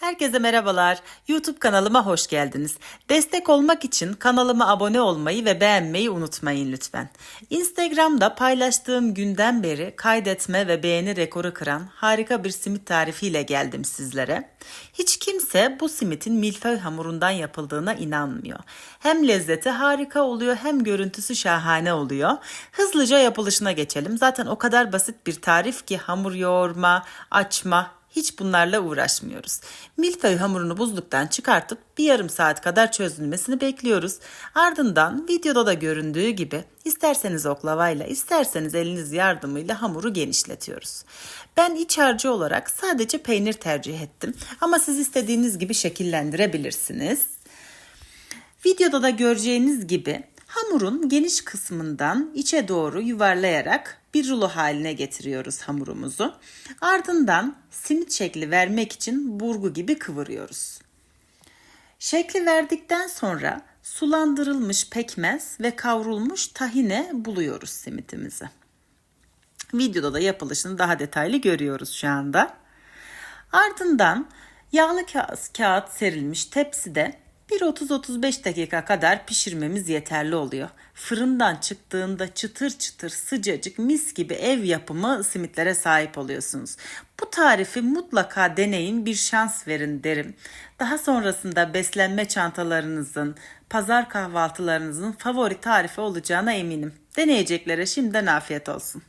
Herkese merhabalar. YouTube kanalıma hoş geldiniz. Destek olmak için kanalıma abone olmayı ve beğenmeyi unutmayın lütfen. Instagram'da paylaştığım günden beri kaydetme ve beğeni rekoru kıran harika bir simit tarifiyle geldim sizlere. Hiç kimse bu simitin milföy hamurundan yapıldığına inanmıyor. Hem lezzeti harika oluyor hem görüntüsü şahane oluyor. Hızlıca yapılışına geçelim. Zaten o kadar basit bir tarif ki hamur yoğurma, açma, hiç bunlarla uğraşmıyoruz. Milföy hamurunu buzluktan çıkartıp bir yarım saat kadar çözülmesini bekliyoruz. Ardından videoda da göründüğü gibi isterseniz oklavayla isterseniz eliniz yardımıyla hamuru genişletiyoruz. Ben iç harcı olarak sadece peynir tercih ettim ama siz istediğiniz gibi şekillendirebilirsiniz. Videoda da göreceğiniz gibi hamurun geniş kısmından içe doğru yuvarlayarak bir rulo haline getiriyoruz hamurumuzu. Ardından simit şekli vermek için burgu gibi kıvırıyoruz. Şekli verdikten sonra sulandırılmış pekmez ve kavrulmuş tahine buluyoruz simitimizi. Videoda da yapılışını daha detaylı görüyoruz şu anda. Ardından yağlı kağıt, kağıt serilmiş tepside bir 30-35 dakika kadar pişirmemiz yeterli oluyor. Fırından çıktığında çıtır çıtır sıcacık mis gibi ev yapımı simitlere sahip oluyorsunuz. Bu tarifi mutlaka deneyin bir şans verin derim. Daha sonrasında beslenme çantalarınızın, pazar kahvaltılarınızın favori tarifi olacağına eminim. Deneyeceklere şimdiden afiyet olsun.